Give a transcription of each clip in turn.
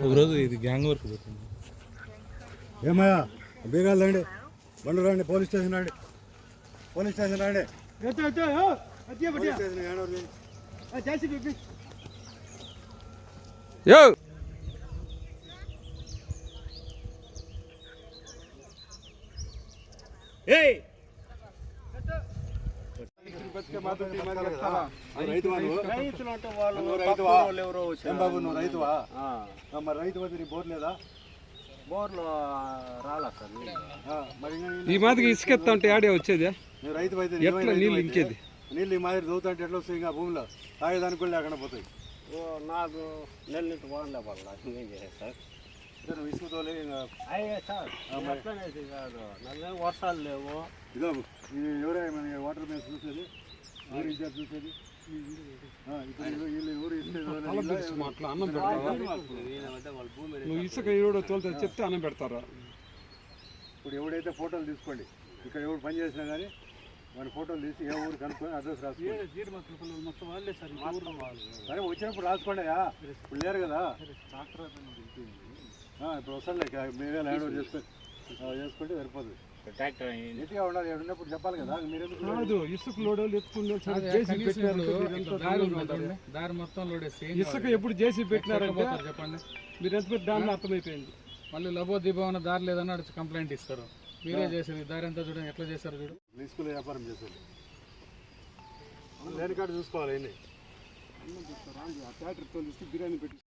ఒకరోజు ఇది gang work పోతుంది ఏమయ్యా బీగాలు రండి బండు రండి పోలీస్ స్టేషన్ రండి పోలీస్ స్టేషన్ రండి పోలీస్ స్టేషన్ ఏడవరు? యో నువ్వు రైతువా నువ్వు? రైతులు అంటే వాళ్ళు ఎవరో. బాబు నువ్వు రైతువా? మరి రైతు వద్ద నీ బోర్ లేదా? బోర్లు రాలా సార్ మరి ఈ మాదిరి ఇసుకెత్తా ఉంటే ఆడే వచ్చేది? నువ్వు రైతు అయితే ఎట్లా నీళ్ళు ఇంకేది? నీళ్ళు ఈ మాదిరి చదువుతుంటే ఎట్లా వస్తాయి ఇంకా భూమిలో? తాగేదానికి కూడా లేకుండా పోతాయి. ఓ, నాకు నెల నుంచి బాగుండే వాళ్ళ ఏం చేయాలి సార్? ఇదే నువ్వు ఇసుక తోలే ఇంకా. అయ్యే సార్ ఎట్లనే ఇది కాదు. వర్షాలు లేవు. ఇదో ఈ ఎవరే మన వాటర్ మ్యాన్స్ చూసేది? ఎవరు ఇచ్చారు చూసేది? అట్లా అన్నం పెడతారా నువ్వు ఇసుక ఎవడో తోలుతా చెప్తే అన్నం పెడతారా? ఇప్పుడు ఎవడైతే ఫోటోలు తీసుకోండి ఇక్కడ ఎవరు పని చేసినా కానీ వాడి ఫోటోలు తీసి ఏ ఊరు కనుక్కొని అడ్రస్ రాసుకోండి. సరే వచ్చినప్పుడు రాసుకోండి. ఇప్పుడు లేరు కదా. ఆ, ఇప్పుడు వస్తానులే ఇక మేమే హ్యాండ్ ఓవర్ చేసుకొని ఆ, చేసుకుంటే సరిపోతుంది ట్రాక్టర్ నీట్గా ఉండాలి ఇక్కడ ఉన్నప్పుడు చెప్పాలి కదా మీరు ఎందుకు కాదు ఇసుక పెట్టినారు దారి మొత్తం లోడేసి ఇసుక ఎప్పుడు జేసీ పెట్టినారంటే చెప్పండి? మీరు ఎంత పెద్ద దానిలో అర్థమైపోయింది. మళ్ళీ లబో దీపం దారి లేదని అడిచి కంప్లైంట్ ఇస్తారు. మీరే చేసేది దారి అంతా చూడండి ఎట్లా చేస్తారు చూడు స్కూల్ వ్యాపారం చేసేది. లేని కాడ చూసుకోవాలి ఎన్ని ట్రాక్టర్ తోలిస్తే బిర్యానీ పెట్టి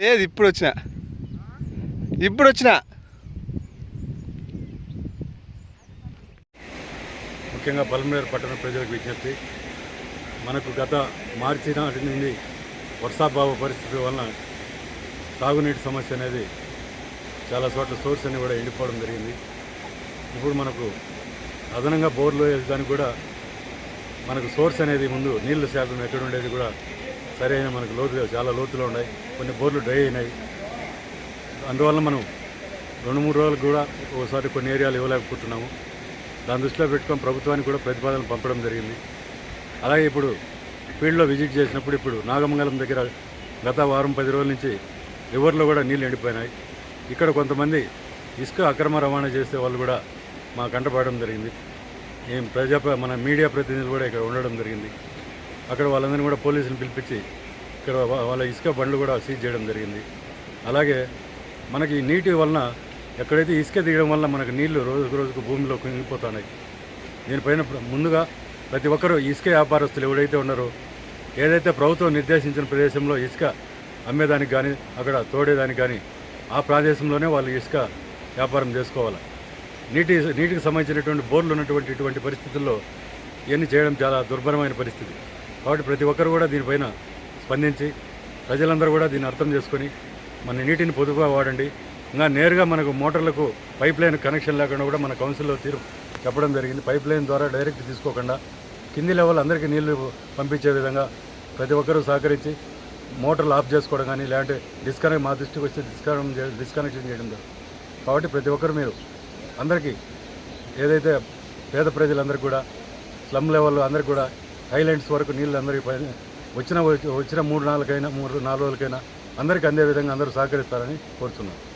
లేదు ఇప్పుడు వచ్చిన ఇప్పుడు వచ్చిన ముఖ్యంగా పల్మనేరు పట్టణ ప్రజలకు విజ్ఞప్తి. మనకు గత మార్చి నాటి నుండి వర్షాభావ పరిస్థితి వలన తాగునీటి సమస్య అనేది చాలా చోట్ల సోర్స్ అన్ని కూడా ఎండిపోవడం జరిగింది. ఇప్పుడు మనకు అదనంగా బోర్లు వేయడానికి కూడా మనకు సోర్స్ అనేది ముందు నీళ్ళ శాతం ఎక్కడ ఉండేది కూడా సరైన మనకు లోతుగా చాలా లోతులో ఉన్నాయి. కొన్ని బోర్లు డ్రై అయినాయి. అందువల్ల మనం రెండు మూడు రోజులు కూడా ఒకసారి కొన్ని ఏరియాలు ఇవ్వలేకపోతున్నాము. దాని దృష్టిలో పెట్టుకొని ప్రభుత్వానికి కూడా ప్రతిపాదనలు పంపడం జరిగింది. అలాగే ఇప్పుడు ఫీల్డ్లో విజిట్ చేసినప్పుడు ఇప్పుడు నాగమంగళం దగ్గర గత వారం పది రోజుల నుంచి రివర్లో కూడా నీళ్ళు ఎండిపోయినాయి. ఇక్కడ కొంతమంది ఇసుక అక్రమ రవాణా చేసే వాళ్ళు కూడా మా కంటపడడం జరిగింది. ఏం ప్రజా మన మీడియా ప్రతినిధులు కూడా ఇక్కడ ఉండడం జరిగింది. అక్కడ వాళ్ళందరినీ కూడా పోలీసులు పిలిపించి ఇక్కడ వాళ్ళ ఇసుక బండ్లు కూడా సీజ్ చేయడం జరిగింది. అలాగే మనకి ఈ నీటి వలన ఎక్కడైతే ఇసుక తీయడం వల్ల మనకు నీళ్ళు రోజుకు రోజుకు భూమిలో కుంగిపోతున్నాయి. దీనిపైన ముందుగా ప్రతి ఒక్కరూ ఇసుక వ్యాపారస్తులు ఎవరైతే ఉన్నారో ఏదైతే ప్రభుత్వం నిర్దేశించిన ప్రదేశంలో ఇసుక అమ్మేదానికి కానీ అక్కడ తోడేదానికి కానీ ఆ ప్రదేశంలోనే వాళ్ళు ఇసుక వ్యాపారం చేసుకోవాలి. నీటి నీటికి సంబంధించినటువంటి బోర్లు ఉన్నటువంటి ఇటువంటి పరిస్థితుల్లో ఇవన్నీ చేయడం చాలా దుర్భరమైన పరిస్థితి. కాబట్టి ప్రతి ఒక్కరు కూడా దీనిపైన స్పందించి ప్రజలందరూ కూడా దీన్ని అర్థం చేసుకొని మన నీటిని పొదుపుగా వాడండి. ఇంకా నేరుగా మనకు మోటార్లకు పైప్ లైన్ కనెక్షన్ లేకుండా కూడా మన కౌన్సిల్లో తీరు చెప్పడం జరిగింది. పైప్ లైన్ ద్వారా డైరెక్ట్ తీసుకోకుండా కింది లెవెల్ అందరికీ నీళ్ళు పంపించే విధంగా ప్రతి ఒక్కరూ సహకరించి మోటార్లు ఆఫ్ చేసుకోవడం కానీ లేదంటే డిస్కనెక్ట్ మా దృష్టికి వస్తే డిస్కనెక్ట్ డిస్కనెక్షన్ చేయడం కాబట్టి ప్రతి ఒక్కరు మీరు అందరికీ ఏదైతే పేద ప్రజలందరికీ కూడా స్లమ్ లెవెల్లో అందరికీ కూడా హైలైట్స్ వరకు నీళ్ళు అందరికీ పైన వచ్చిన వచ్చిన మూడు నాలుగైనా మూడు నాలుగు రోజులకైనా అందరికీ అందే విధంగా అందరూ సహకరిస్తారని కోరుతున్నాను